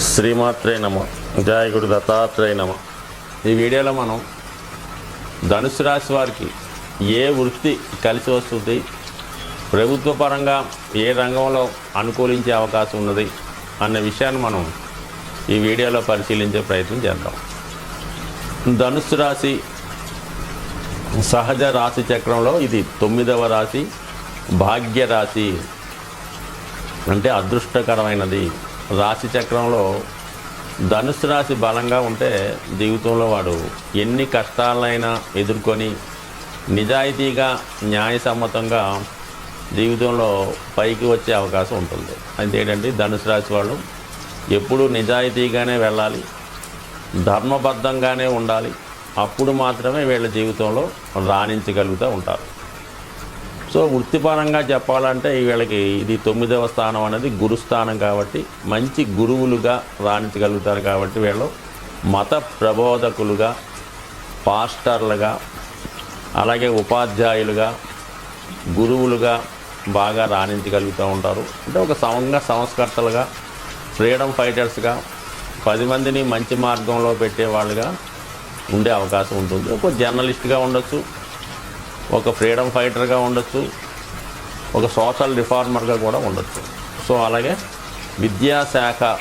శ్రీమాత్రే నమ. జాయకుడు దత్తాత్రేయ నమ. ఈ వీడియోలో మనం ధనుసు రాశి వారికి ఏ వృత్తి కలిసి వస్తుంది? ప్రభుత్వ పరంగా ఏ రంగంలో అనుకూలించే అవకాశం ఉన్నది? అన్న విషయాన్ని మనం ఈ వీడియోలో పరిశీలించే ప్రయత్నం చేద్దాం. ధనుసు రాశి సహజ రాశి చక్రంలో ఇది తొమ్మిదవ రాశి భాగ్య రాశి. అంటే అదృష్టకరమైనది. రాశి చక్రంలో ధనుసు రాశి బలంగా ఉంటే జీవితంలో వాడు ఎన్ని కష్టాలైనా ఎదుర్కొని నిజాయితీగా న్యాయసమ్మతంగా జీవితంలో పైకి వచ్చే అవకాశం ఉంటుంది. అంటే ఏంటంటే ధనుసు రాశి వాళ్ళు ఎప్పుడూ నిజాయితీగానే వెళ్ళాలి ధర్మబద్ధంగానే ఉండాలి. అప్పుడు మాత్రమే వీళ్ళ జీవితంలో రాణించగలుగుతూ ఉంటారు. సో వృత్తిపరంగా చెప్పాలంటే వీళ్ళకి ఇది తొమ్మిదవ స్థానం అనేది గురుస్థానం కాబట్టి మంచి గురువులుగా రాణించగలుగుతారు కాబట్టి వీళ్ళు మత ప్రబోధకులుగా పాస్టర్లుగా అలాగే ఉపాధ్యాయులుగా గురువులుగా బాగా రాణించగలుగుతూ ఉంటారు. అంటే ఒక సంఘ సంస్కర్తలుగా ఫ్రీడమ్ ఫైటర్స్గా పది మందిని మంచి మార్గంలో పెట్టేవాళ్ళుగా ఉండే అవకాశం ఉంటుంది. ఒక జర్నలిస్ట్గా ఉండొచ్చు ఒక ఫ్రీడమ్ ఫైటర్గా ఉండొచ్చు ఒక సోషల్ రిఫార్మర్గా కూడా ఉండొచ్చు. సో అలాగే విద్యాశాఖ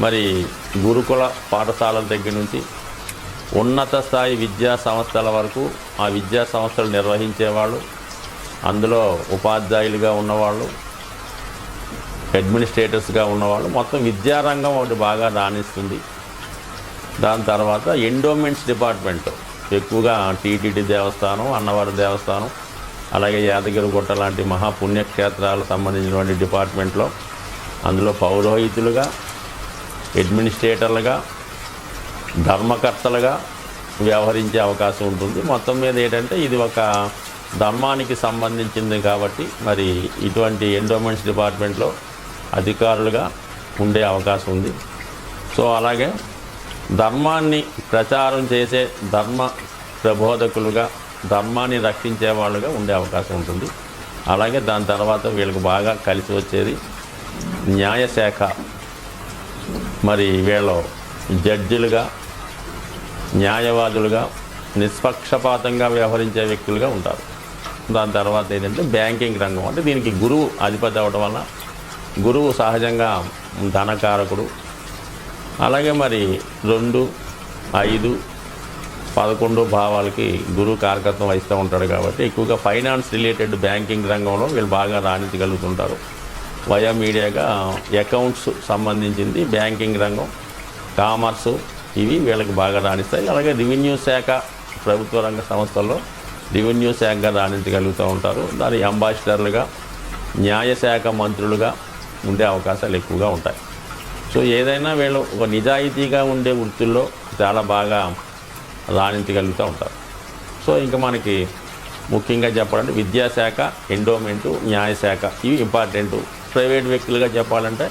మరి గురుకుల పాఠశాలల దగ్గర నుంచి ఉన్నత స్థాయి విద్యా సంస్థల వరకు ఆ విద్యా సంస్థలు నిర్వహించేవాళ్ళు అందులో ఉపాధ్యాయులుగా ఉన్నవాళ్ళు అడ్మినిస్ట్రేటర్స్గా ఉన్నవాళ్ళు మొత్తం విద్యారంగం ఒకటి బాగా రాణిస్తుంది. దాని తర్వాత ఎండోమెంట్స్ డిపార్ట్మెంట్. ఎక్కువగా టీటీడీ దేవస్థానం అన్నవరం దేవస్థానం అలాగే యాదగిరి గుట్ట లాంటి మహాపుణ్యక్షేత్రాలకు సంబంధించినటువంటి డిపార్ట్మెంట్లో అందులో పౌరోహితులుగా అడ్మినిస్ట్రేటర్లుగా ధర్మకర్తలుగా వ్యవహరించే అవకాశం ఉంటుంది. మొత్తం మీద ఏంటంటే ఇది ఒక ధర్మానికి సంబంధించింది కాబట్టి మరి ఇటువంటి ఎండోమెంట్స్ డిపార్ట్మెంట్లో అధికారులుగా ఉండే అవకాశం ఉంది. సో అలాగే ధర్మాన్ని ప్రచారం చేసే ధర్మ ప్రబోధకులుగా ధర్మాన్ని రక్షించే వాళ్ళుగా ఉండే అవకాశం ఉంటుంది. అలాగే దాని తర్వాత వీళ్ళకి బాగా కలిసి వచ్చేది న్యాయశాఖ. మరి వీళ్ళు జడ్జిలుగా న్యాయవాదులుగా నిష్పక్షపాతంగా వ్యవహరించే వ్యక్తులుగా ఉంటారు. దాని తర్వాత ఏంటంటే బ్యాంకింగ్ రంగం. అంటే దీనికి గురువు అధిపతి అవడం వల్ల గురువు సహజంగా ధనకారకుడు అలాగే మరి రెండు ఐదు పదకొండు భావాలకి గురువు కారకత్వం వహిస్తూ ఉంటాడు కాబట్టి ఎక్కువగా ఫైనాన్స్ రిలేటెడ్ బ్యాంకింగ్ రంగంలో వీళ్ళు బాగా రాణించగలుగుతుంటారు. వయా మీడియాగా అకౌంట్స్ సంబంధించింది బ్యాంకింగ్ రంగం కామర్సు ఇవి వీళ్ళకి బాగా రాణిస్తాయి. అలాగే రెవెన్యూ శాఖ ప్రభుత్వ రంగ సంస్థల్లో రెవెన్యూ శాఖగా రాణించగలుగుతూ ఉంటారు. దాని అంబాసిడర్లుగా న్యాయశాఖ మంత్రులుగా ఉండే అవకాశాలు ఎక్కువగా ఉంటాయి. సో ఏదైనా వీళ్ళు ఒక నిజాయితీగా ఉండే వృత్తుల్లో చాలా బాగా రాణించగలుగుతూ ఉంటారు. సో ఇంకా మనకి ముఖ్యంగా చెప్పాలంటే విద్యాశాఖ ఎండోమెంటు న్యాయశాఖ ఇవి ఇంపార్టెంట్. ప్రైవేట్ వ్యక్తులుగా చెప్పాలంటే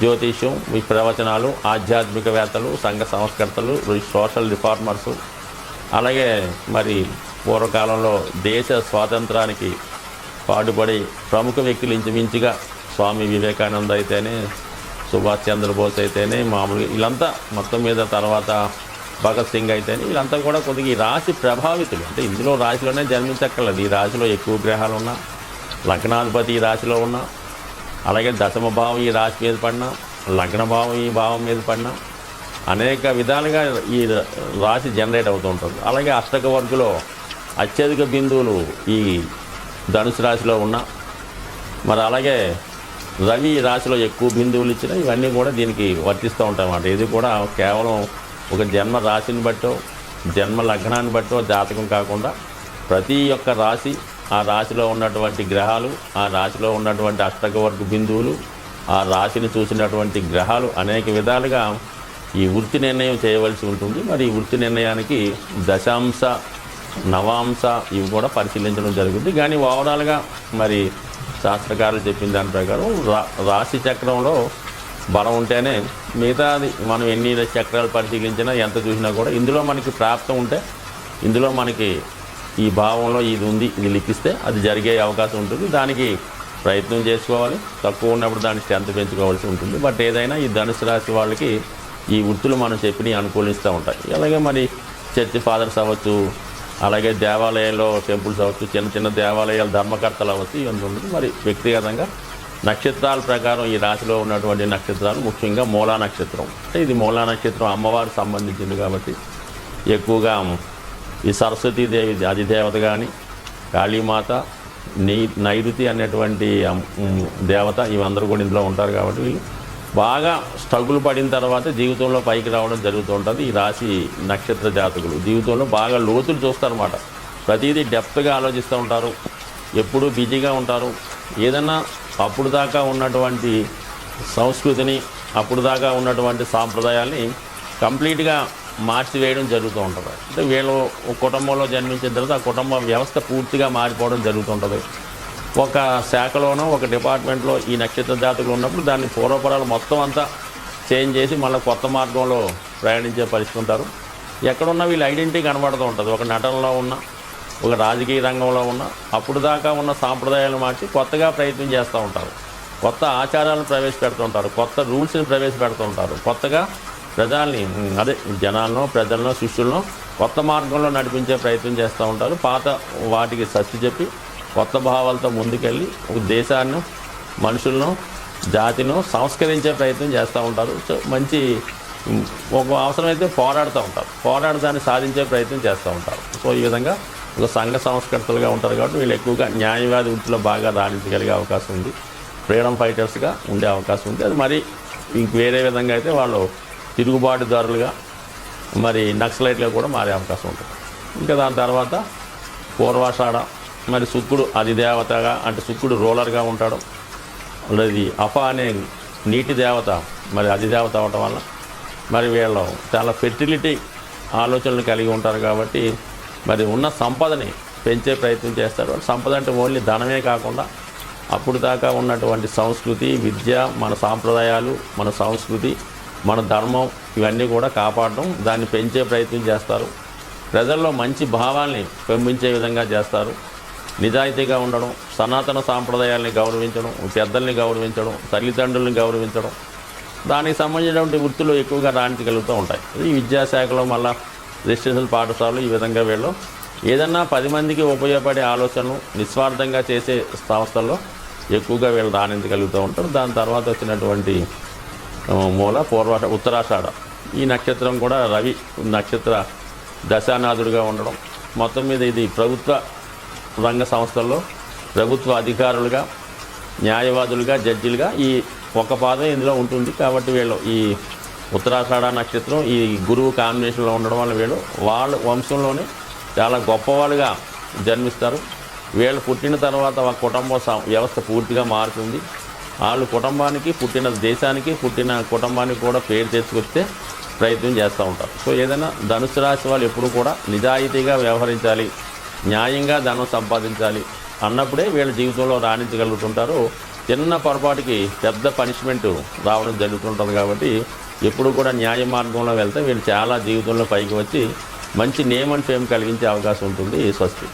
జ్యోతిష్యం ఈ ప్రవచనాలు ఆధ్యాత్మికవేత్తలు సంఘ సంస్కర్తలు సోషల్ రిఫార్మర్సు. అలాగే మరి పూర్వకాలంలో దేశ స్వాతంత్రానికి పాటుపడి ప్రముఖ వ్యక్తులు ఇంచుమించుగా స్వామి వివేకానంద అయితేనే సుభాష్ చంద్రబోస్ అయితేనే మామూలుగా వీళ్ళంతా మొత్తం మీద తర్వాత భగత్ సింగ్ అయితేనే వీళ్ళంతా కూడా కొద్దిగా ఈ రాశి ప్రభావితులు. అంటే ఇందులో రాశిలోనే జన్మించక్కర్లేదు. ఈ రాశిలో ఎక్కువ గ్రహాలు ఉన్నా లగ్నాధిపతి ఈ రాశిలో ఉన్నా అలాగే దశమ భావం ఈ రాశి మీద పడినా లగ్న భావం ఈ భావం మీద పడినా అనేక విధాలుగా ఈ రాశి జనరేట్ అవుతూ ఉంటుంది. అలాగే అష్టక వర్గులో అత్యధిక బిందువులు ఈ ధనుసు రాశిలో ఉన్న మరి అలాగే రవి ఈ రాశిలో ఎక్కువ బిందువులు ఇచ్చిన ఇవన్నీ కూడా దీనికి వర్తిస్తూ ఉంటాయన్నమాట ఇది కూడా కేవలం ఒక జన్మ రాశిని బట్టో జన్మ లగ్నాన్ని బట్టో జాతకం కాకుండా ప్రతి ఒక్క రాశి ఆ రాశిలో ఉన్నటువంటి గ్రహాలు ఆ రాశిలో ఉన్నటువంటి అష్టకవర్గ బిందువులు ఆ రాశిని చూసినటువంటి గ్రహాలు అనేక విధాలుగా ఈ వృత్తి నిర్ణయం చేయవలసి ఉంటుంది. మరి ఈ వృత్తి నిర్ణయానికి దశాంశ నవాంశ ఇవి కూడా పరిశీలించడం జరుగుతుంది కానీ ఓవరాల్గా మరి శాస్త్రకారులు చెప్పిన దాని ప్రకారం రా రాశి చక్రంలో బలం ఉంటేనే మిగతాది మనం ఎన్ని చక్రాలు పరిశీలించినా ఎంత చూసినా కూడా ఇందులో మనకి ప్రాప్తం ఉంటే ఇందులో మనకి ఈ భావంలో ఇది ఉంది ఇది లిఖిస్తే అది జరిగే అవకాశం ఉంటుంది. దానికి ప్రయత్నం చేసుకోవాలి. తక్కువ ఉన్నప్పుడు దాని స్ట్రెంత్ పెంచుకోవాల్సి ఉంటుంది. బట్ ఏదైనా ఈ ధనుసు రాశి వాళ్ళకి ఈ వృత్తులు మనం చెప్పినవి అనుకూలిస్తూ ఉంటాయి. అలాగే మరి చర్చి ఫాదర్స్ అవ్వచ్చు అలాగే దేవాలయాల్లో టెంపుల్స్ అవ్వచ్చు చిన్న చిన్న దేవాలయాలు ధర్మకర్తలు అవ్వచ్చు ఇవన్నీ ఉంటుంది మరి వ్యక్తిగతంగా నక్షత్రాల ప్రకారం ఈ రాశిలో ఉన్నటువంటి నక్షత్రాలు ముఖ్యంగా మూలా నక్షత్రం. అంటే ఇది మూలా నక్షత్రం అమ్మవారికి సంబంధించింది కాబట్టి ఎక్కువగా ఈ సరస్వతీదేవి అధిదేవత కానీ కాళీమాత నీ నైరుతి అనేటువంటి దేవత ఇవందరూ కూడా ఇందులో ఉంటారు కాబట్టి వీళ్ళు బాగా స్ట్రగుల్ పడిన తర్వాత జీవితంలో పైకి రావడం జరుగుతూ ఉంటుంది. ఈ రాశి నక్షత్ర జాతకులు జీవితంలో బాగా లోతులు చూస్తారన్నమాట. ప్రతిదీ డెప్త్గా ఆలోచిస్తూ ఉంటారు. ఎప్పుడూ బిజీగా ఉంటారు. ఏదన్నా అప్పుడు దాకా ఉన్నటువంటి సంస్కృతిని అప్పుడు దాకా ఉన్నటువంటి సాంప్రదాయాల్ని కంప్లీట్గా మార్చివేయడం జరుగుతూ ఉంటుంది. అంటే వీళ్ళు కుటుంబంలో జన్మించిన తర్వాత ఆ కుటుంబ వ్యవస్థ పూర్తిగా మారిపోవడం జరుగుతుంటుంది ఒక శాఖలోనో ఒక డిపార్ట్మెంట్లో ఈ నక్షత్ర జాతకులు ఉన్నప్పుడు దాన్ని పూర్వపరాలు మొత్తం అంతా చేంజ్ చేసి మళ్ళీ కొత్త మార్గంలో ప్రయాణించే పరిస్థితి ఉంటారు. ఎక్కడున్నా వీళ్ళ ఐడెంటిటీ కనబడుతూ ఉంటుంది. ఒక నటనలో ఉన్న ఒక రాజకీయ రంగంలో ఉన్న అప్పుడు దాకా ఉన్న సాంప్రదాయాలను మార్చి కొత్తగా ప్రయత్నం చేస్తూ ఉంటారు. కొత్త ఆచారాలను ప్రవేశపెడుతూ ఉంటారు. కొత్త రూల్స్ని ప్రవేశపెడుతూ ఉంటారు. కొత్తగా ప్రజల్ని అదే జనాలను ప్రజలను శిష్యులను కొత్త మార్గంలో నడిపించే ప్రయత్నం చేస్తూ ఉంటారు. పాత వాటికి సత్తి చెప్పి కొత్త భావాలతో ముందుకెళ్ళి ఒక దేశాన్ని మనుషులను జాతిను సంస్కరించే ప్రయత్నం చేస్తూ ఉంటారు. సో మంచి ఒక అవసరమైతే పోరాడుతూ ఉంటారు. పోరాడదాన్ని సాధించే ప్రయత్నం చేస్తూ ఉంటారు. సో ఈ విధంగా ఒక సంఘ సంస్కర్తలుగా ఉంటారు కాబట్టి వీళ్ళు ఎక్కువగా న్యాయవాది వృత్తిలో బాగా రాణించగలిగే అవకాశం ఉంది. ఫ్రీడమ్ ఫైటర్స్గా ఉండే అవకాశం ఉంది. అది మరి ఇంక వేరే విధంగా అయితే వాళ్ళు తిరుగుబాటుదారులుగా మరి నక్సలైట్గా కూడా మారే అవకాశం ఉంటుంది. ఇంకా దాని తర్వాత పూర్వాషాఢ మరి శుక్రుడు అది దేవతగా అంటే శుక్రుడు రోలర్గా ఉంటాడు. అది అప అనే నీటి దేవత మరి అది దేవత అవటం వల్ల మరి వీళ్ళు చాలా ఫెర్టిలిటీ ఆలోచనలు కలిగి ఉంటారు కాబట్టి మరి ఉన్న సంపదని పెంచే ప్రయత్నం చేస్తారు. సంపద అంటే ఓన్లీ ధనమే కాకుండా అప్పుడు దాకా ఉన్నటువంటి సంస్కృతి విద్య మన సాంప్రదాయాలు మన సంస్కృతి మన ధర్మం ఇవన్నీ కూడా కాపాడడం దాన్ని పెంచే ప్రయత్నం చేస్తారు. ప్రజల్లో మంచి భావాల్ని పెంపించే విధంగా చేస్తారు. నిజాయితీగా ఉండడం సనాతన సాంప్రదాయాల్ని గౌరవించడం పెద్దల్ని గౌరవించడం తల్లిదండ్రుల్ని గౌరవించడం దానికి సంబంధించినటువంటి వృత్తులు ఎక్కువగా రాణించగలుగుతూ ఉంటాయి. ఈ విద్యాశాఖలో మళ్ళా రెసిడెన్షియల్ పాఠశాలలు ఈ విధంగా వీళ్ళు. ఏదన్నా పది మందికి ఉపయోగపడే ఆలోచనలు నిస్వార్థంగా చేసే సంస్థల్లో ఎక్కువగా వీళ్ళు రాణించగలుగుతూ ఉంటారు. దాని తర్వాత వచ్చినటువంటి మూల పూర్వ ఉత్తరాషాఢ. ఈ నక్షత్రం కూడా రవి నక్షత్ర దశానాథుడిగా ఉండడం. మొత్తం మీద ఇది ప్రభుత్వ రంగ సంస్థల్లో ప్రభుత్వ అధికారులుగా న్యాయవాదులుగా జడ్జిలుగా ఈ ఒక పాదం ఇందులో ఉంటుంది. కాబట్టి వీళ్ళు ఈ ఉత్తరాషాఢ నక్షత్రం ఈ గురువు కాంబినేషన్లో ఉండడం వల్ల వీళ్ళు వాళ్ళ వంశంలోనే చాలా గొప్పవాళ్ళుగా జన్మిస్తారు. వీళ్ళు పుట్టిన తర్వాత ఒక కుటుంబ వ్యవస్థ పూర్తిగా మారుతుంది. వాళ్ళు కుటుంబానికి పుట్టిన దేశానికి పుట్టిన కుటుంబానికి కూడా పేరు తెచ్చుకొస్తే ప్రయత్నం చేస్తూ ఉంటారు. సో ఏదైనా ధనుసు రాశి వాళ్ళు ఎప్పుడు కూడా నిజాయితీగా వ్యవహరించాలి. న్యాయంగా ధనం సంపాదించాలి అన్నప్పుడే వీళ్ళ జీవితంలో రాణించగలుగుతుంటారు. చిన్న పొరపాటుకి పెద్ద పనిష్మెంట్ రావడం జరుగుతుంటుంది కాబట్టి ఎప్పుడు కూడా న్యాయ మార్గంలో వెళ్తే వీళ్ళు చాలా జీవితంలో పైకి వచ్చి మంచి నేమ్ అండ్ ఫేమ్ కలిగించే అవకాశం ఉంటుంది స్వస్తి.